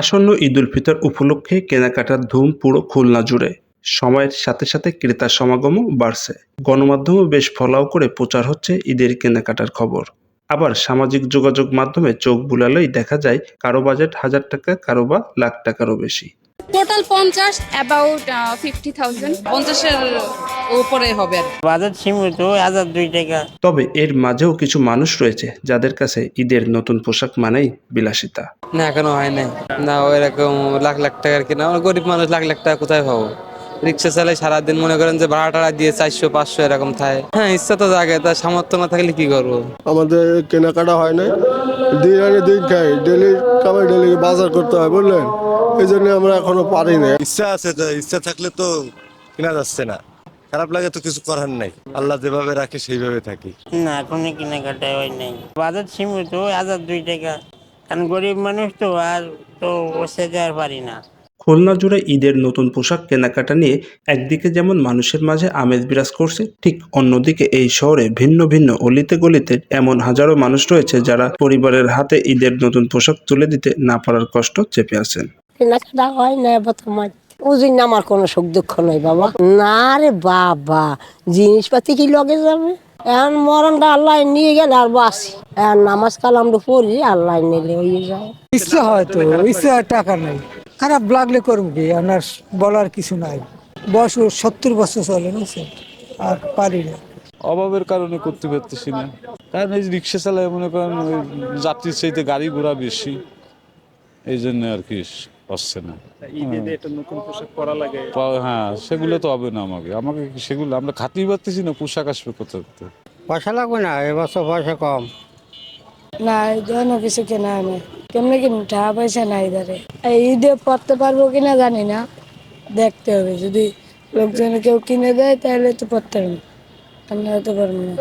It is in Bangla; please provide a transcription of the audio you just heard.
আসন্ন ঈদুল ফিতর উপলক্ষে কেনাকাটার ধুম পুরো খুলনা জুড়ে। সময়ের সাথে সাথে ক্রেতার সমাগমও বাড়ছে। গণমাধ্যমে বেশ ফলাও করে প্রচার হচ্ছে ঈদের কেনাকাটার খবর। আবার সামাজিক যোগাযোগ মাধ্যমে চোখ বুলালেই দেখা যায় কারও বাজেট হাজার টাকা, কারও বা লাখ টাকারও বেশি। টোটাল পঞ্চাশ অ্যাবাউট ফিফটি থাউজেন্ড পঞ্চাশের উপরে হবে বাজার সীমিত হাজার দুই টাকা। তবে এর মাঝেও কিছু মানুষ রয়েছে যাদের কাছে ঈদের নতুন পোশাক মানেই বিলাসিতা। না এখনও হয় নাই। না ওইরকম লাখ লাখ টাকার কিনা। আমরা গরিব মানুষ লাখ লাখ টাকা কোথায় পাবো? রিক্সা চালাই সারাদিন মনে করেন যে ভাড়া টাড়া দিয়ে চারশো পাঁচশো এরকম থাকে। হ্যাঁ ইচ্ছা তো জাগে তা সামর্থ্য না থাকলে কি করব? আমাদের কেনাকাটা হয় না দিন আগে দিন খাই ডেলি কামাই ডেলি বাজার করতে হয় বললেন এই জন্য আমরা এখনও পারি না ইচ্ছা আছে তো ইচ্ছা থাকলে তো কেনা যাচ্ছে না। খারাপ লাগে তো কিছু করার নাই। আল্লাহ যেভাবে রাখে সেইভাবে থাকি। না এখনই কেনাকাটা হয় নাই। বাজার সীমিত হাজার দুই টাকা। কারণ গরিব মানুষ তো আর তো বসে যাওয়ার পারি না। খুলনা জুড়ে ঈদের নতুন পোশাক কেনাকাটা নিয়ে একদিকে যেমন মানুষের মাঝে আমেজ বিরাজ করছে ঠিক অন্যদিকে এই শহরে ভিন্ন ভিন্ন অলিতে গলিতে এমন হাজারো মানুষ রয়েছে যারা পরিবারের হাতে ঈদের নতুন পোশাক তুলে দিতে না পারার কষ্ট চেপে আছেন। কেনাকাটা হয় না বর্তমান ওই আমার কোনো সুখ দুঃখ নেই বাবা। না রে বাবা জিনিসপাতি কি লগে যাবে? এখন মরণটা আল্লাহ নিয়ে গেলে আর বাসি এখন নামাজ কালামটা পড়ি আল্লাহ নিলে হয়ে যায়। ইচ্ছা হয়তো ইচ্ছা টাকা নাই। খারাপ লাগলে করব কি? আপনার বলার কিছু নাই। বয়স সত্তর বছর চলে বুঝছে আর পারি না। অভাবের কারণে করতে পারতেছি না। কারণ এই রিক্সা চালায় মনে করেন ওই যাত্রীর চাইতে গাড়ি ঘোড়া বেশি। এই জন্য আর কি হচ্ছে না। হ্যাঁ সেগুলো তো হবে না আমাকে। আমাকে সেগুলো আমরা খাতেই পারতেছি না পোশাক আসবে কোথা থেকে? পয়সা লাগবে না এবছর পয়সা কম। না কিছু কেনা না। কেমনি কি টাকা পয়সা নাই ধরে এই ঈদে পড়তে পারব কিনা জানি না, দেখতে হবে। যদি লোকজনে কেউ কিনে দেয়, তাহলে তো পড়তে পারব। আমি হয়তো পারব না।